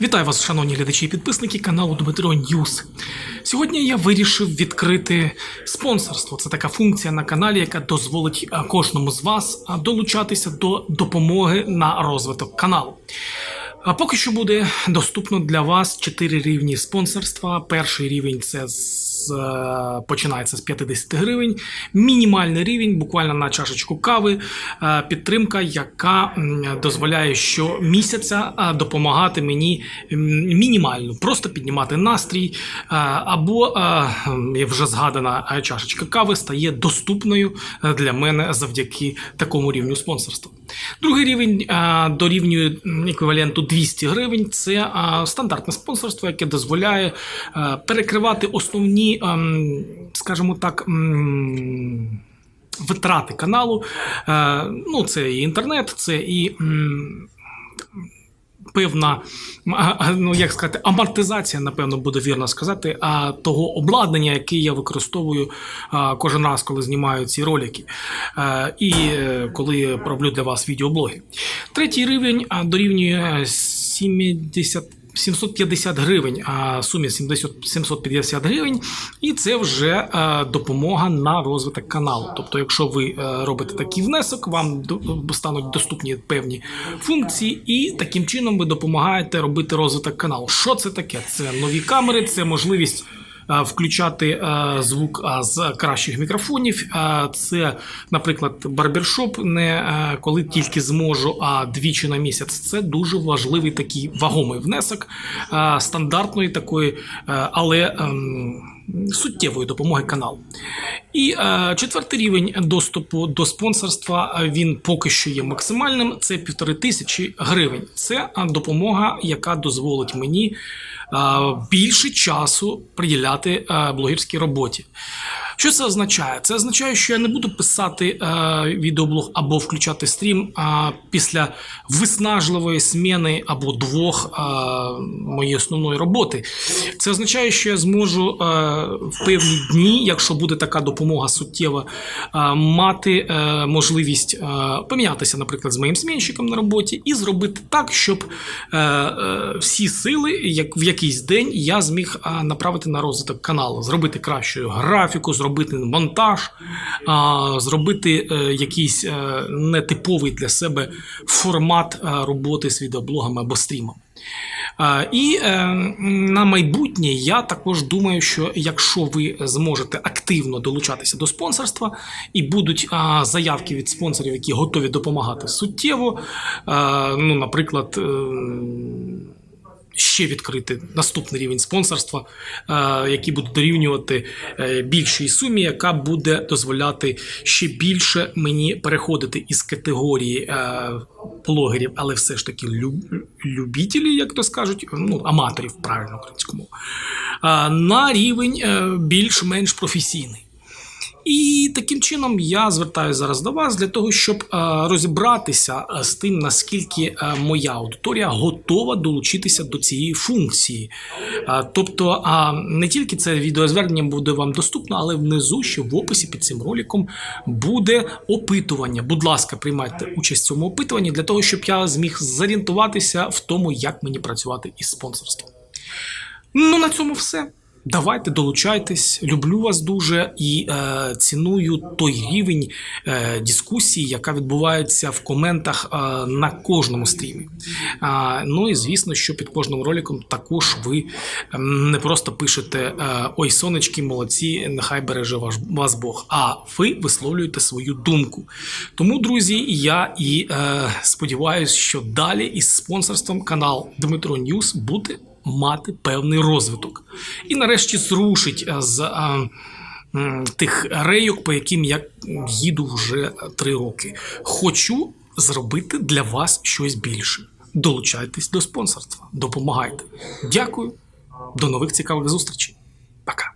Вітаю вас, шановні глядачі і підписники каналу Дмитро Ньюс. Сьогодні я вирішив відкрити спонсорство. Це така функція на каналі, яка дозволить кожному з вас долучатися до допомоги на розвиток каналу. А поки що буде доступно для вас 4 рівні спонсорства. Перший рівень це е, починається з 50 гривень. Мінімальний рівень, буквально на чашечку кави. е, Підтримка, яка дозволяє щомісяця е, допомагати мені мінімально, просто піднімати настрій. Або вже згадана чашечка кави стає доступною для мене завдяки такому рівню спонсорства. Другий рівень дорівнює еквіваленту 200 гривень. Це стандартне спонсорство, яке дозволяє перекривати основні, ем, скажімо так. Витрати каналу, Е, ну це і інтернет, це і певна, м, а, а, ну як сказати, амортизація, напевно, буде вірно сказати, а того обладнання, яке я використовую кожен раз, коли знімаю ці ролики, Е, і е, коли роблю для вас відеоблоги. Третій рівень дорівнює 70 750 гривень, а сумі 70 750 гривень, і це вже е, допомога на розвиток каналу. Тобто, якщо ви е, робите такий внесок, вам стануть доступні певні функції, і таким чином ви допомагаєте робити розвиток каналу. Що це таке? Це нові камери, це можливість. Е, Включати е, звук з кращих мікрофонів. Е, Це, наприклад, барбершоп, не коли тільки зможу, а двічі на місяць. Це дуже важливий такий вагомий внесок стандартної такої, але ем, суттєвої допомоги каналу. І е, четвертий рівень доступу до спонсорства е, він поки що є максимальним. Це півтори тисячі гривень. Це е, допомога, яка дозволить мені е, більше часу приділяти е, блогерській роботі. Що це означає? Це означає, що я не буду писати е, відеоблог або включати стрім е, після виснажливої зміни або двох е, моєї основної роботи. Це означає, що я зможу е, в певні дні, якщо буде така допомога суттєва, е, мати е, можливість е, помінятися, наприклад, з моїм змінщиком на роботі, і зробити так, щоб е, е, всі сили, як в якийсь день, я зміг е, направити на розвиток каналу, зробити кращу графіку, зробити монтаж, зробити е, якийсь е, нетиповий для себе формат е, роботи з відеоблогами або стрімом. Е, І на майбутнє я також думаю, що якщо ви зможете активно долучатися до спонсорства і будуть заявки від спонсорів, які готові допомагати суттєво, ну, наприклад. Ще відкрити наступний рівень спонсорства, е, який буде дорівнювати е, більшій сумі, яка буде дозволяти ще більше мені переходити із категорії е, блогерів, але все ж таки люб- любітелів, як то скажуть, ну аматорів правильно українському, на рівень більш-менш професійний. І таким чином я звертаюся зараз до вас для того, щоб е, розібратися е, з тим, наскільки е, моя аудиторія готова долучитися до цієї функції. Тобто, не тільки це відеозвернення буде вам доступно, але внизу ще в описі під цим роликом буде опитування. Будь ласка, приймайте участь в цьому опитуванні для того, щоб я зміг зорієнтуватися в тому, як мені працювати із спонсорством. Ну, на цьому все. Давайте долучайтесь, люблю вас дуже і е, ціную той рівень е, дискусії, яка відбувається в коментах е, на кожному стрімі. А, ну і звісно, що під кожним роликом також ви ем, не просто пишете е, Ой, сонечки, молодці, нехай береже ваш, вас Бог, а ви висловлюєте свою думку. Тому, друзі, я і е, сподіваюся, що далі із спонсорством канал Дмитро Ньюс буде мати певний розвиток. І нарешті зрушить е, з а, м, тих рейок, по яким я їду вже три роки. Хочу зробити для вас щось більше. Долучайтесь до спонсорства, допомагайте. Дякую, до нових цікавих зустрічей. Пока.